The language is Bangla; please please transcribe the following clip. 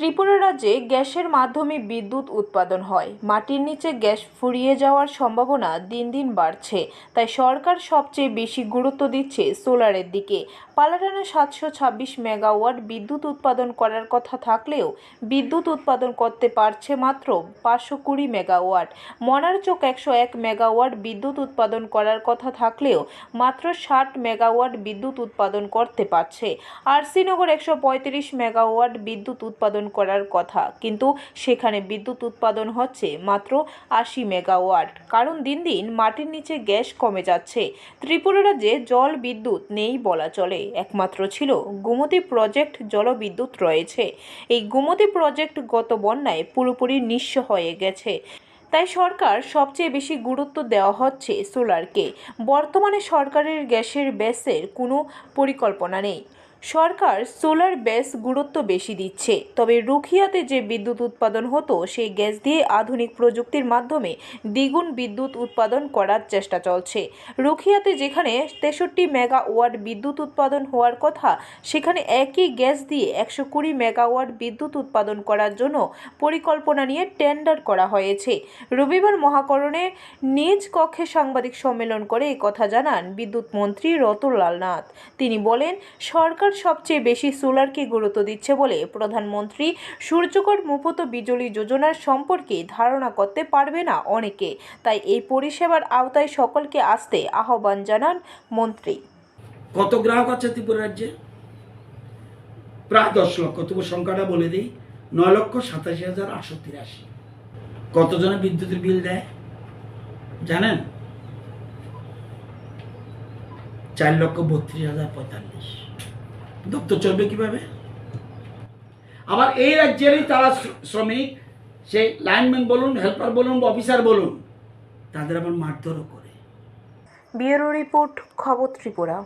ত্রিপুরা রাজ্যে গ্যাসের মাধ্যমে বিদ্যুৎ উৎপাদন হয়। মাটির নিচে গ্যাস ফুরিয়ে যাওয়ার সম্ভাবনা দিন দিন বাড়ছে। তাই সরকার সবচেয়ে বেশি গুরুত্ব দিচ্ছে সোলারের দিকে। পালাটানা সাতশো ছাব্বিশ মেগাওয়াট বিদ্যুৎ উৎপাদন করার কথা থাকলেও বিদ্যুৎ উৎপাদন করতে পারছে মাত্র পাঁচশো কুড়ি মেগাওয়াট। মনারচোক একশো এক মেগাওয়াট বিদ্যুৎ উৎপাদন করার কথা থাকলেও মাত্র ষাট মেগাওয়াট বিদ্যুৎ উৎপাদন করতে পারছে। আর শ্রীনগর একশো পঁয়ত্রিশ মেগাওয়াট বিদ্যুৎ উৎপাদন করার কথা। কিন্তু সেখানে বিদ্যুৎ উৎপাদন হচ্ছে মাত্র আশি মেগাওয়াট। কারণ দিন দিন মাটির নিচে গ্যাস কমে যাচ্ছে। ত্রিপুরা রাজ্যে জল বিদ্যুৎ নেই বলা চলে। একমাত্র ছিল গোমতী প্রজেক্ট জলবিদ্যুৎ রয়েছে। এই গোমতী প্রজেক্ট গত বন্যায় পুরোপুরি নিঃস্ব হয়ে গেছে। তাই সরকার সবচেয়ে বেশি গুরুত্ব দেওয়া হচ্ছে সোলারকে। বর্তমানে সরকারের গ্যাসের বেসের কোনো পরিকল্পনা নেই। সরকার সোলার বেস গুরুত্ব বেশি দিচ্ছে। তবে রুখিয়াতে যে বিদ্যুৎ উৎপাদন হতো, সেই গ্যাস দিয়ে আধুনিক প্রযুক্তির মাধ্যমে দ্বিগুণ বিদ্যুৎ উৎপাদন করার চেষ্টা চলছে। রুখিয়াতে যেখানে তেষট্টি মেগাওয়াট বিদ্যুৎ উৎপাদন হওয়ার কথা, সেখানে একই গ্যাস দিয়ে একশো কুড়ি মেগাওয়াট বিদ্যুৎ উৎপাদন করার জন্য পরিকল্পনা নিয়ে টেন্ডার করা হয়েছে। রবিবার মহাকরণে নিজ কক্ষে সাংবাদিক সম্মেলন করে কথা জানান বিদ্যুৎ মন্ত্রী রতনলাল নাথ। তিনি বলেন, সরকার সবচেয়ে বেশি সোলারকে গুরুত্ব দিচ্ছে বলে প্রধানমন্ত্রী সূর্যকর মুফত বিজলি যোজনার সম্পর্কে ধারণা করতে পারবে না অনেকে। তাই এই পরিষেবার আওতায় সকলকে আসতে আহ্বান জানান মন্ত্রী। কত গ্রাহক আছে ত্রিপুরা রাজ্যে? প্রায় দশ লক্ষ। তবু সংখ্যাটা বলে দিই, নয় লক্ষ সাতাশি হাজার আটশো তিরাশি। কতজনে বিদ্যুতের বিল দেয়? জানেন? চার লক্ষ বত্রিশ হাজার পঁয়তাল্লিশ। দপ্তর চলবে কীভাবে? আবার এই রাজ্যেরই তারা শ্রমিক, সেই লাইনম্যান বলুন হেল্পার বলুন অফিসার বলুন, তাদের আবার মারধরও করে। ব্যুরো রিপোর্ট, খবর ত্রিপুরা।